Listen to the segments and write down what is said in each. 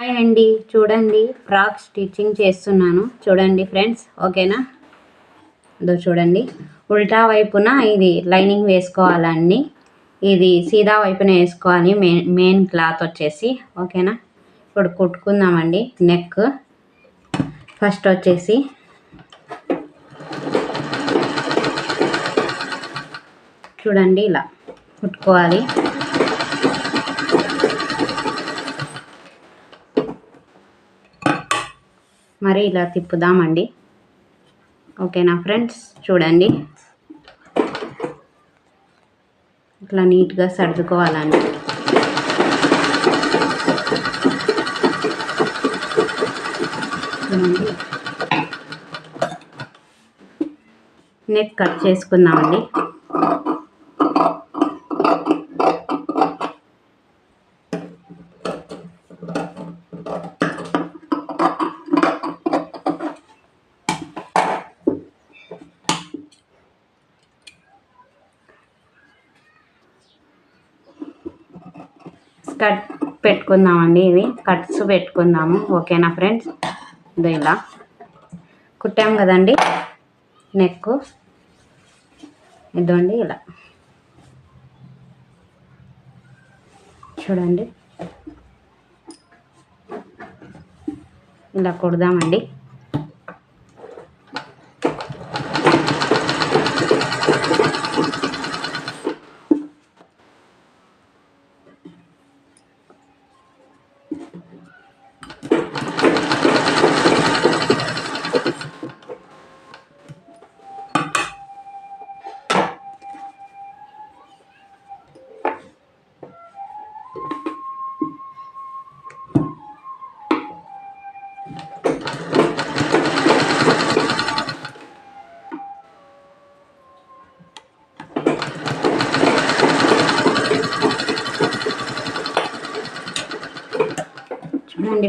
Hi అండి. చూడండి. Frock stitching చేస్తున్నాను. చూడండి ఫ్రెండ్స్. ఓకేనా? ఇదో చూడండి. ఉల్టా వైపున ఇది లైనింగ్ వేసుకోవాలండి. ఇది సీదా వైపున వేసుకోవాలి. మెయిన్ మెయిన్ క్లాత్ వచ్చేసి. ఓకేనా? ఇప్పుడు కుట్టుకుందామండి. నెక్ ఫస్ట్ వచ్చేసి. చూడండి ఇలా కుట్టుకోవాలి. మరి ఇలా తిప్పుదామండి. ఓకేనా ఫ్రెండ్స్ చూడండి. ఇట్లా నీట్గా సర్దుకోవాలండి. నెక్ కట్ చేసుకుందామండి కట్ పెట్టుకుందామండి ఇవి. కట్స్ పెట్టుకుందాము. ఓకేనా ఫ్రెండ్స్? ఇలా. కుట్టాము కదండి? నెక్ ఇదండి ఇలా. చూడండి. ఇలా కుడదామండి.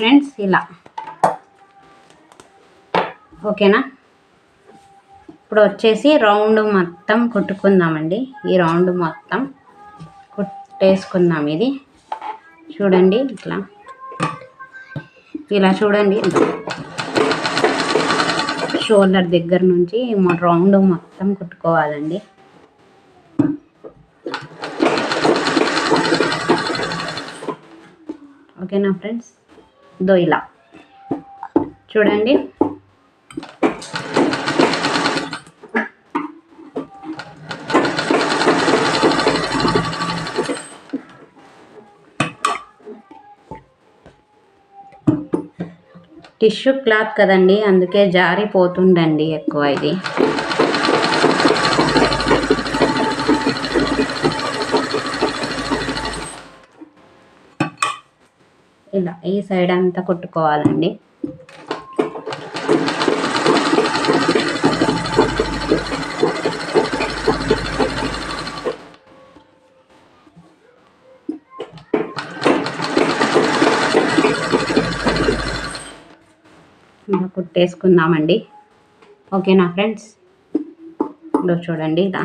ఫ్రెండ్స్ ఇలా. ఓకేనా? ఇప్పుడు వచ్చేసి రౌండ్ మొత్తం కుట్టుకుందామండి. ఈ రౌండ్ మొత్తం కుట్టేసుకుందాం ఇది. చూడండి ఇట్లా. ఇలా చూడండి. షోల్డర్ దగ్గర నుంచి రౌండ్ మొత్తం కుట్టుకోవాలండి. ఓకేనా ఫ్రెండ్స్? దో ఇలా చూడండి. టిష్యూ క్లాత్ కదండి అందుకే జారిపోతుండండి ఎక్కువ ఇది ఇలా ఈ సైడ్ అంతా కుట్టుకోవాలండి. ఇలా కుట్టేసుకుందామండి. ఓకేనా ఫ్రెండ్స్? ఇదో చూడండి ఇలా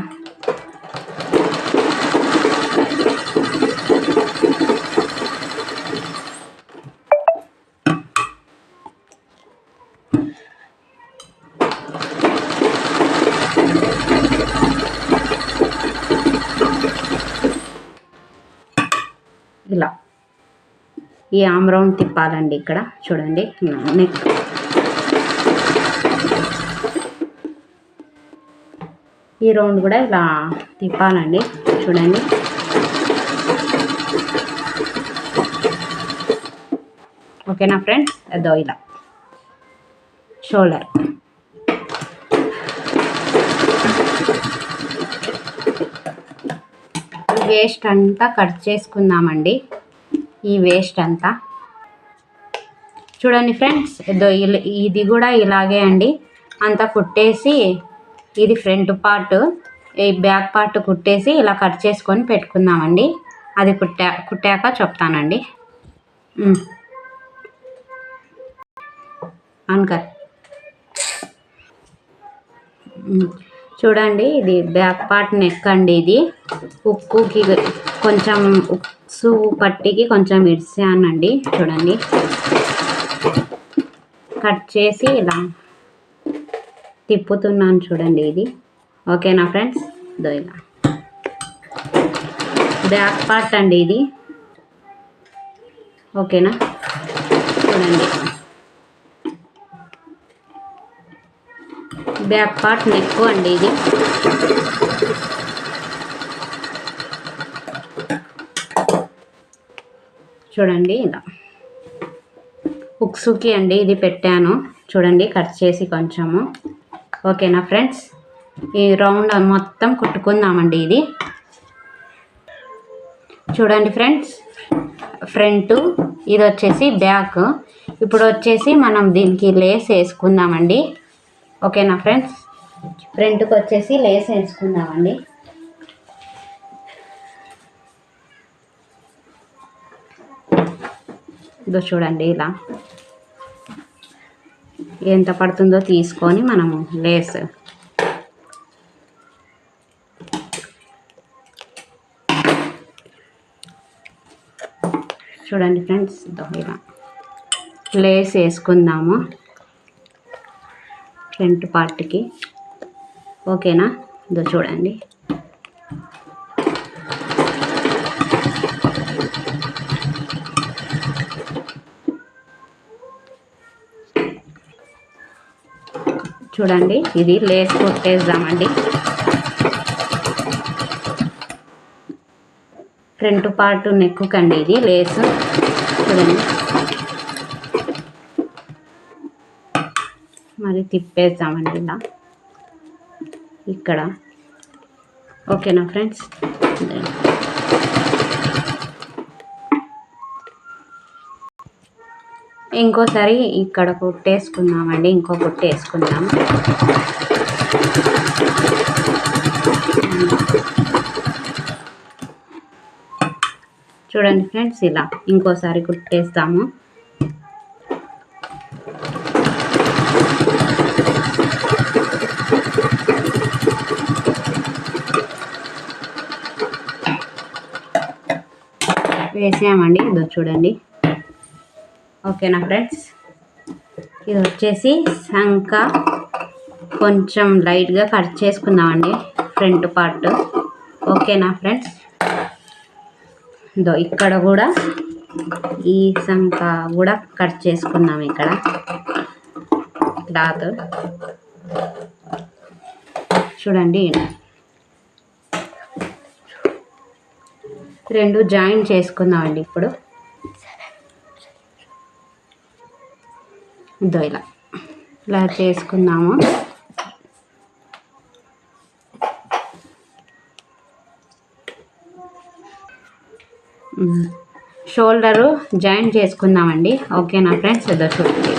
ఇలా. ఈ ఆమ్ రౌండ్ తిప్పాలండి ఇక్కడ. చూడండి నెక్. ఈ రౌండ్ కూడా ఇలా తిప్పాలండి. చూడండి. ఓకేనా ఫ్రెండ్స్? అదో ఇలా. షోల్డర్. వేస్ట్ అంతా కట్ చేసుకుందామండి. ఈ వేస్ట్ అంతా. చూడండి ఫ్రెండ్స్ ఇది కూడా ఇలాగే అండి. అంతా కుట్టేసి ఇది ఫ్రంట్ పార్ట్ ఈ బ్యాక్ పార్ట్ కుట్టేసి ఇలా కట్ చేసుకొని పెట్టుకుందామండి. అది కుట్టా కుట్టాక చెప్తానండి. అన్కర్ చూడండి ఇది బ్యాక్ పార్ట్ నెక్ అండి ఇది. ఉక్కుకి కొంచెం ఉక్సు పట్టికి కొంచెం ఇడిసానండి చూడండి. కట్ చేసి ఇలా తిప్పుతున్నాను చూడండి ఇది. ఓకేనా ఫ్రెండ్స్? ఇదో ఇలా. బ్యాక్ పార్ట్ అండి ఇది. ఓకేనా? చూడండి. బ్యాక్ పార్ట్ నెక్ అండి ఇది. చూడండి ఇలా. ఉక్సుకి అండి ఇది పెట్టాను. చూడండి కట్ చేసి కొంచెము. ఓకేనా ఫ్రెండ్స్? ఈ రౌండ్ మొత్తం కుట్టుకుందామండి ఇది. చూడండి ఫ్రెండ్స్ ఫ్రంట్ ఇది వచ్చేసి బ్యాక్. ఇప్పుడు వచ్చేసి మనం దీనికి లేస్ వేసుకుందామండి. ఓకేనా ఫ్రెండ్స్? ఫ్రంట్కి వచ్చేసి లేస్ వేసుకుందామండి. ఇదో చూడండి ఇలా. ఎంత పడుతుందో తీసుకొని మనము లేస్. చూడండి ఫ్రెండ్స్ ఇలా. లేస్ వేసుకుందాము. ఫ్రంట్ పార్ట్కి. ఓకేనా? ఇదో చూడండి. చూడండి ఇది లేస్ కొట్టేద్దామండి ఫ్రంట్ పార్ట్ నెక్కుకండి ఇది లేస్. చూడండి మరి తిప్పేద్దామండి ఇలా. ఇక్కడ. ఓకేనా ఫ్రెండ్స్? ఇంకోసారి ఇక్కడ కుట్టేసుకుందామండి ఇంకో కొట్టేసుకుందాం చూడండి ఫ్రెండ్స్ ఇలా ఇంకోసారి కుట్టేస్తాము. వేసామండి ఇదో చూడండి. ఓకేనా ఫ్రెండ్స్? ఇది వచ్చేసి శంఖ కొంచెం లైట్గా కట్ చేసుకుందామండి ఫ్రంట్ పార్ట్. ఓకేనా ఫ్రెండ్స్? ఇదో ఇక్కడ కూడా ఈ శంఖ కూడా కట్ చేసుకున్నాం ఇక్కడ. క్లాత్. చూడండి. రెండు జాయిన్ చేసుకుందామండి ఇప్పుడు. ఇదో ఇలా. ఇలా చేసుకుందాము. షోల్డరు జాయిన్ చేసుకుందామండి. ఓకేనా ఫ్రెండ్స్? ఇదో చూడండి.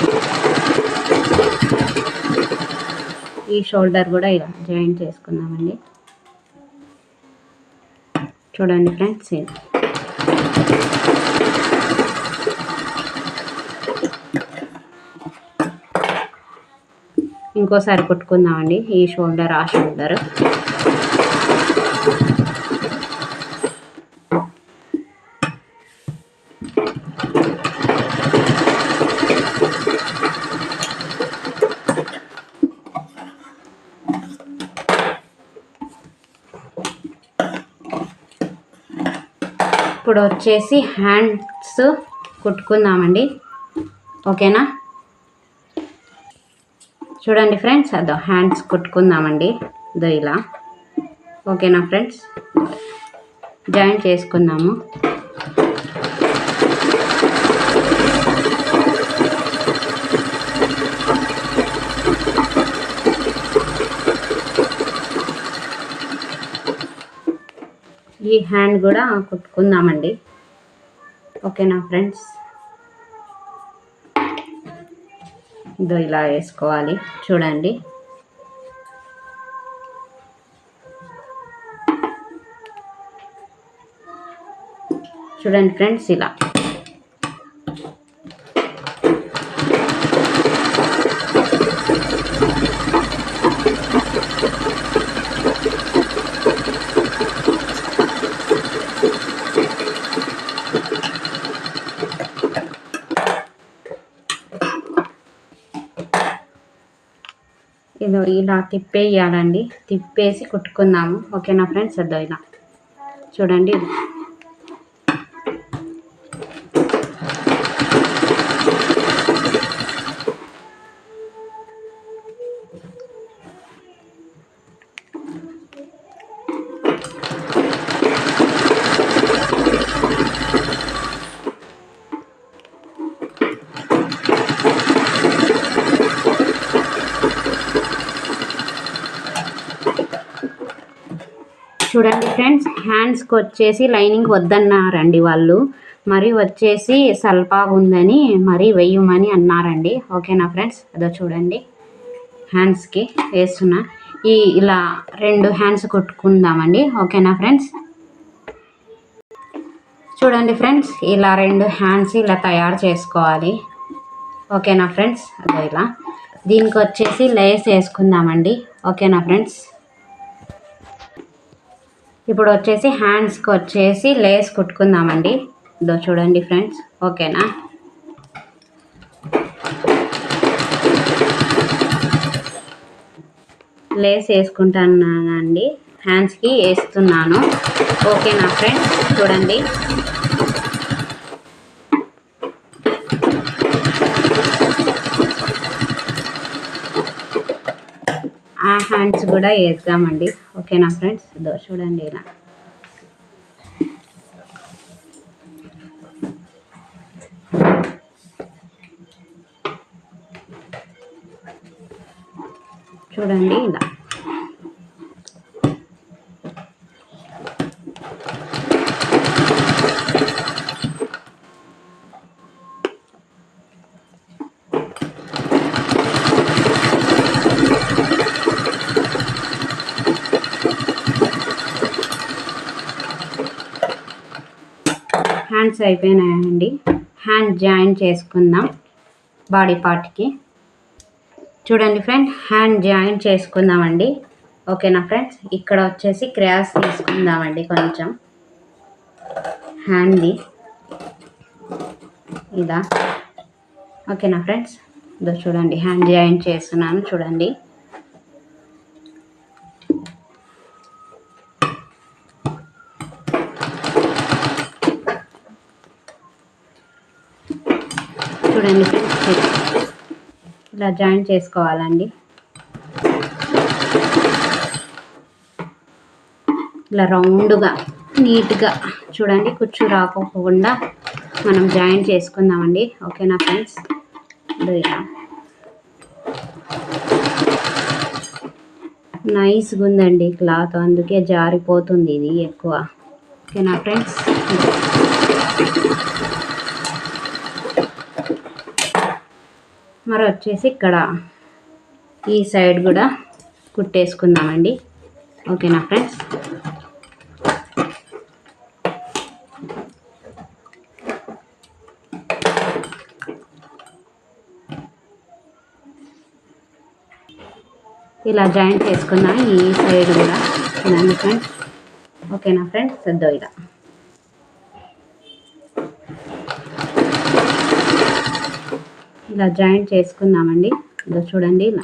ఈ షోల్డర్ కూడా ఇలా జాయిన్ చేసుకుందామండి. చూడండి ఫ్రెండ్స్ ఇంకోసారి కుట్టుకుందామండి. ఈ షోల్డర్ ఆ షోల్డర్. ఇప్పుడు వచ్చేసి హ్యాండ్స్ కుట్టుకుందామండి. ఓకేనా? చూడండి ఫ్రెండ్స్ అదో హ్యాండ్స్ కుట్టుకుందామండి. దో ఇలా. ఓకేనా ఫ్రెండ్స్? జాయిన్ చేసుకుందాము. హ్యాండ్ కూడా కుట్టుకుందామండి. ఓకేనా ఫ్రెండ్స్? ఇదో ఇలా వేసుకోవాలి. చూడండి. చూడండి ఫ్రెండ్స్ ఇలా. ఇదో ఇలా తిప్పేయాలండి. తిప్పేసి కుట్టుకుందాము. ఓకేనా ఫ్రెండ్స్? అదో ఇలా చూడండి. చూడండి ఫ్రెండ్స్ హ్యాండ్స్కి వచ్చేసి లైనింగ్ వద్దన్నారండి వాళ్ళు. మరి వచ్చేసి సల్పాగా ఉందని మరి వెయ్యమని అన్నారండి. ఓకేనా ఫ్రెండ్స్ అదో చూడండి. హ్యాండ్స్కి వేస్తున్నా. ఈ ఇలా రెండు హ్యాండ్స్ కొట్టుకుందామండి. ఓకేనా ఫ్రెండ్స్ చూడండి ఫ్రెండ్స్ ఇలా రెండు హ్యాండ్స్ ఇలా తయారు చేసుకోవాలి. ఓకేనా ఫ్రెండ్స్ అదో ఇలా. దీనికి వచ్చేసి లేస్ వేసుకుందామండి. ఓకేనా ఫ్రెండ్స్ ఇప్పుడు వచ్చేసి హ్యాండ్స్కి వచ్చేసి లేస్ కుట్టుకుందామండి. ఇదో చూడండి ఫ్రెండ్స్ ఓకేనా? లేస్ వేసుకుంటానండి హ్యాండ్స్కి వేస్తున్నాను. ఓకేనా ఫ్రెండ్స్ చూడండి ఆ హ్యాండ్స్ కూడా వేద్దామండి. ఓకేనా ఫ్రెండ్స్? ఇదో చూడండి ఇలా. చూడండి ఇలా. హ్యాండ్స్ అయిపోయినాయండి. హ్యాండ్ జాయిన్ చేసుకుందాం బాడీ పార్ట్కి. చూడండి ఫ్రెండ్ హ్యాండ్ జాయిన్ చేసుకుందామండి. ఓకేనా ఫ్రెండ్స్? ఇక్కడ వచ్చేసి క్రాస్ తీసుకుందామండి కొంచెం. హ్యాండ్ది ఇదా. ఓకేనా ఫ్రెండ్స్? ఇదో చూడండి హ్యాండ్ జాయిన్ చేస్తున్నాను చూడండి. ఇలా జాయిన్ చేసుకోవాలండి. ఇలా రౌండ్గా నీట్గా చూడండి కుచ్చు రాకపోకుండా మనం జాయిన్ చేసుకుందామండి. ఓకేనా ఫ్రెండ్స్? ఇలా. నైస్గా ఉందండి క్లాత్ అందుకే జారిపోతుంది ఇది ఎక్కువ. ఓకేనా ఫ్రెండ్స్? మరి వచ్చేసి ఇక్కడ ఈ సైడ్ కూడా కుట్టేసుకుందామండి. ఓకేనా ఫ్రెండ్స్? ఇలా జాయింట్ చేసుకున్నా ఈ సైడ్ కూడా. ఫ్రెండ్స్. ఓకేనా ఫ్రెండ్స్? సద్దో ఇలా. ఇలా జాయింట్ చేసుకుందామండి. ఇలా చూడండి. ఇలా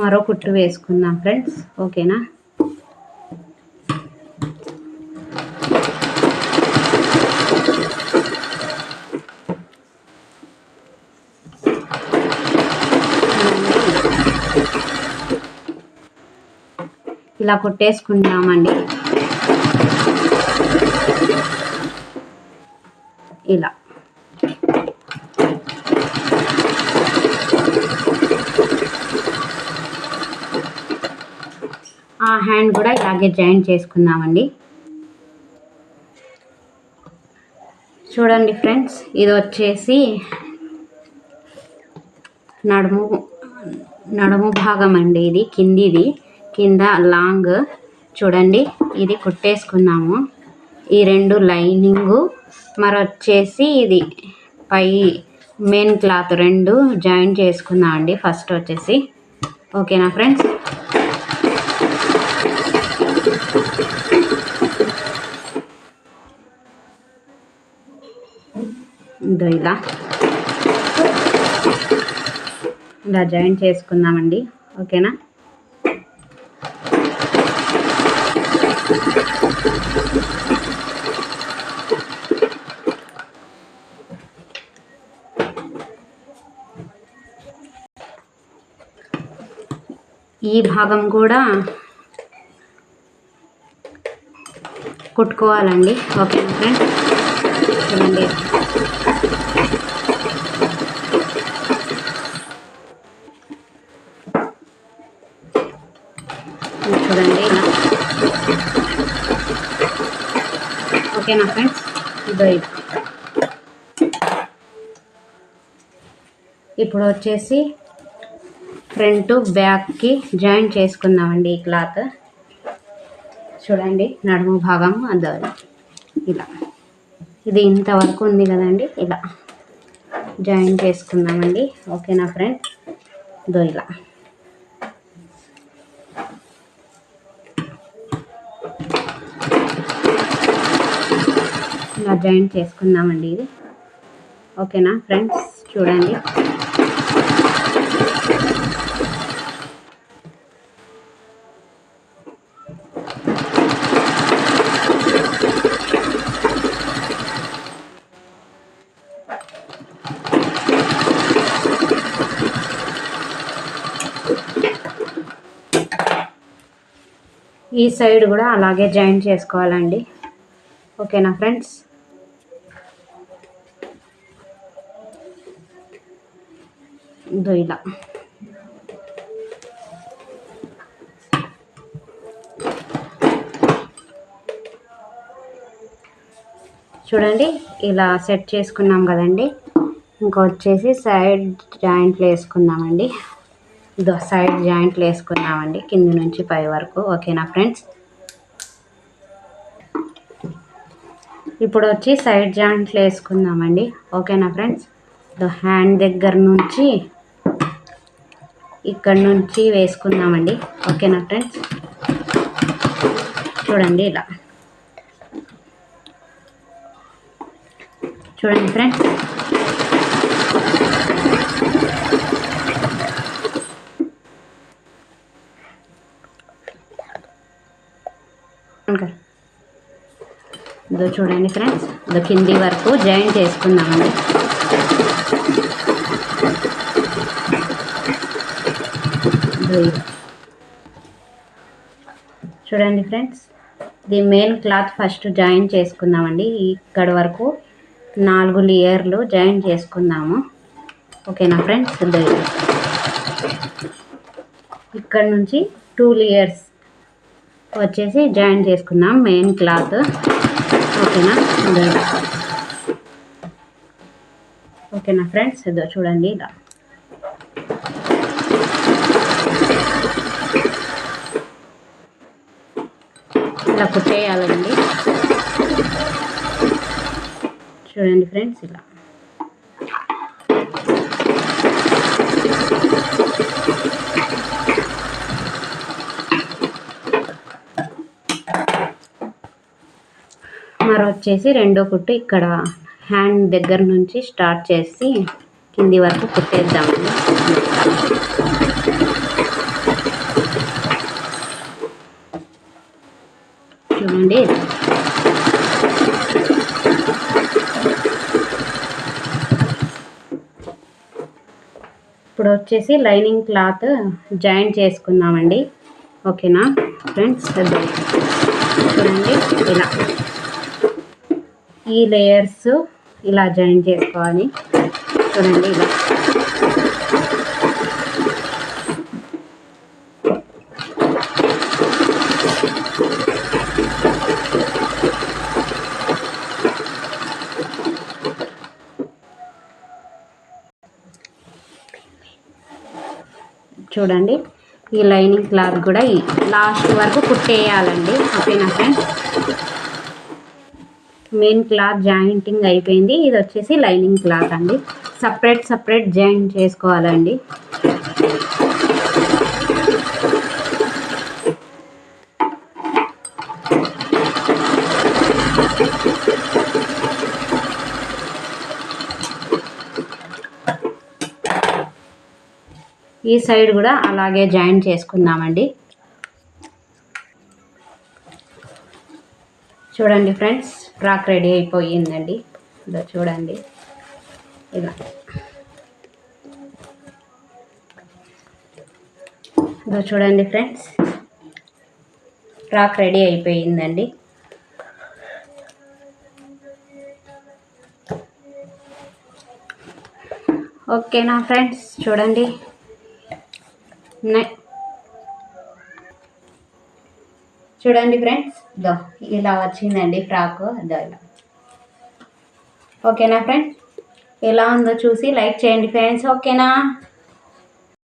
మరో కుట్టు వేసుకుందాం ఫ్రెండ్స్. ఓకేనా? ఇలా కొట్టేసుకుంటామండి ఇలా. ఆ హ్యాండ్ కూడా ఇలాగే జాయిన్ చేసుకుందామండి. చూడండి ఫ్రెండ్స్ ఇది వచ్చేసి నడుము నడుము భాగం అండి ఇది కిందిది కింద లాంగ్. చూడండి ఇది కుట్టేసుకున్నాము. ఈ రెండు లైనింగు మరి వచ్చేసి ఇది. పై మెయిన్ క్లాత్ రెండు జాయిన్ చేసుకుందాం అండి. ఫస్ట్ వచ్చేసి. ఓకేనా ఫ్రెండ్స్? ఇదో ఇలా. ఇలా జాయిన్ చేసుకుందామండి. ఓకేనా? ఈ భాగం కూడా కుట్టుకోవాలండి. Okay friends? చూడండి. చూడండి. ఓకేనా ఫ్రెండ్స్? ఇదో. ఇప్పుడు వచ్చేసి ఫ్రంట్ బ్యాక్కి జాయిన్ చేసుకుందామండి ఈ క్లాత్. చూడండి నడుము భాగం అదో ఇలా. ఇది ఇంతవరకు ఉంది కదండి ఇలా. జాయిన్ చేసుకుందామండి. ఓకేనా ఫ్రెండ్? దో ఇలా. ఇలా జాయిన్ చేసుకుందామండి ఇది. ఓకేనా ఫ్రెండ్స్? చూడండి. సైడ్ కూడా అలాగే జాయిన్ చేసుకోవాలండి. ఓకేనా ఫ్రెండ్స్? ఇలా. చూడండి ఇలా సెట్ చేసుకున్నాం కదండి. ఇంకా వచ్చేసి సైడ్ జాయింట్లు వేసుకుందామండి. సైడ్ జాయింట్లు వేసుకున్నామండి కింది నుంచి పై వరకు. ఓకేనా ఫ్రెండ్స్? ఇప్పుడు వచ్చి సైడ్ జాయింట్లు వేసుకుందామండి. ఓకేనా ఫ్రెండ్స్? హ్యాండ్ దగ్గర నుంచి ఇక్కడ నుంచి వేసుకుందామండి. ఓకేనా ఫ్రెండ్స్? చూడండి ఇలా. చూడండి ఫ్రెండ్స్ ఇంకా ఇదో చూడండి ఫ్రెండ్స్ ఇదో కింది వరకు జాయిన్ చేసుకుందామండి. చూడండి ఫ్రెండ్స్ ఇది మెయిన్ క్లాత్ ఫస్ట్ జాయిన్ చేసుకుందామండి. ఇక్కడ వరకు నాలుగు లేయర్లు జాయిన్ చేసుకుందాము. ఓకేనా ఫ్రెండ్స్? ఇక్కడ నుంచి టూ లేయర్స్ వచ్చేసి జాయిన్ చేసుకుందాం మెయిన్ క్లాత్. ఓకేనా? ఓకేనా ఫ్రెండ్స్? ఇదో చూడండి ఇలా ఇలా కుట్టేయాలండి. చూడండి ఫ్రెండ్స్ ఇలా. మరి వచ్చేసి రెండో కుట్టు ఇక్కడ హ్యాండ్ దగ్గర నుంచి స్టార్ట్ చేసి కింది వరకు కుట్టేద్దామండి. చూడండి. ఇప్పుడు వచ్చేసి లైనింగ్ క్లాత్ జాయిన్ చేసుకుందామండి. ఓకేనా? ఫ్రెండ్స్ చూడండి. ఇలా. ఈ లేయర్స్ ఇలా జాయిన్ చేసుకోవాలి. చూడండి ఇలా. చూడండి ఈ లైనింగ్ క్లాత్ కూడా ఈ లాస్ట్ వరకు కుట్టేయాలండి. ఓకేనా ఫ్రెండ్స్ మెయిన్ క్లాత్ జాయింటింగ్ అయిపోయింది. ఇది వచ్చేసి లైనింగ్ క్లాత్ అండి. సపరేట్ సపరేట్ జాయింట్ చేసుకోవాలండి. ఈ సైడ్ కూడా అలాగే జాయింట్ చేసుకుందామండి. చూడండి ఫ్రెండ్స్ ఫ్రాక్ రెడీ అయిపోయిందండి. ఇదో చూడండి. ఇలా ఇదో చూడండి ఫ్రెండ్స్. ఫ్రాక్ రెడీ అయిపోయిందండి. ఓకేనా ఫ్రెండ్స్? చూడండి. చూడండి ఫ్రెండ్స్. దో ఇలా వచ్చిందండి ఫ్రాక్ దో ఇలా. ఓకేనా ఫ్రెండ్స్? ఎలా ఉందో చూసి లైక్ చేయండి ఫ్రెండ్స్. ఓకేనా?